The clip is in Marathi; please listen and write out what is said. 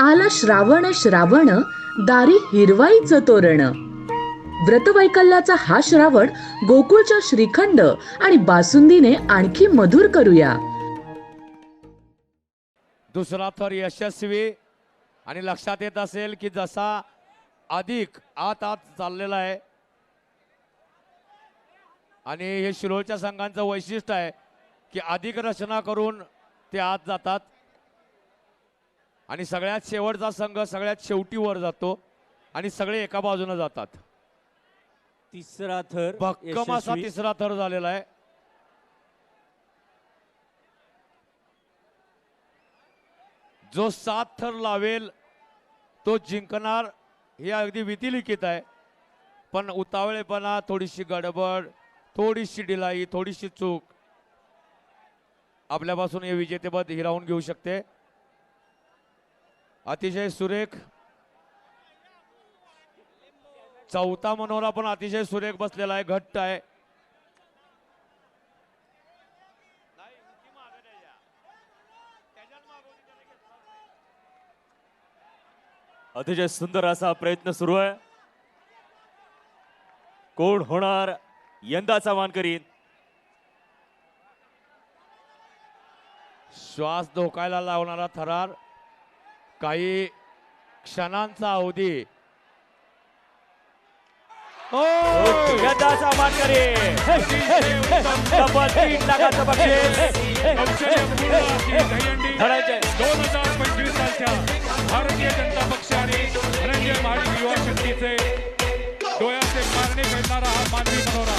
आला श्रावण श्रावण दारी हिरवाईचं तोरण. व्रतवैकल्याचा हा श्रावण गोकुळच्या श्रीखंड आणि बासुंदीने आणखी मधुर करूया. दुसरा थर यशस्वी आणि लक्षात येत असेल की जसा अधिक आत आत चाललेला आहे आणि हे शिरोळच्या संघांचं वैशिष्ट्य आहे की अधिक रचना करून ते आत जातात. आणि सगळ्यात शेवटचा संघ सगळ्यात शेवटी वर जातो आणि सगळे एका बाजूने जातात. तिसरा थर भक्कम असा. तिसरा थर झालेला आहे. जो सात थर लावेल तो जिंकणार हे अगदी विधिलिखित आहे. पण उतावळेपणा थोडीशी गडबड थोडीशी डिलाई थोडीशी चूक आपल्यापासून हे विजेतेपद हिरावून घेऊ शकते. अतिशय सुरेख. चौथा मनोरा पण अतिशय सुरेख बसलेला आहे घट्ट आहे. अतिशय सुंदर असा प्रयत्न सुरू आहे. कोण होणार? यंदाचा मानकरी. श्वास धोकायला लावणारा थरार. काही क्षणांचा अवधी. यदाचा दोन हजार पंचवीस सालच्या भारतीय जनता पक्षाने धनंजय महाडिक युवा शक्तीचे डोळ्याचे मारणे करणारा हा मानवी मनोरा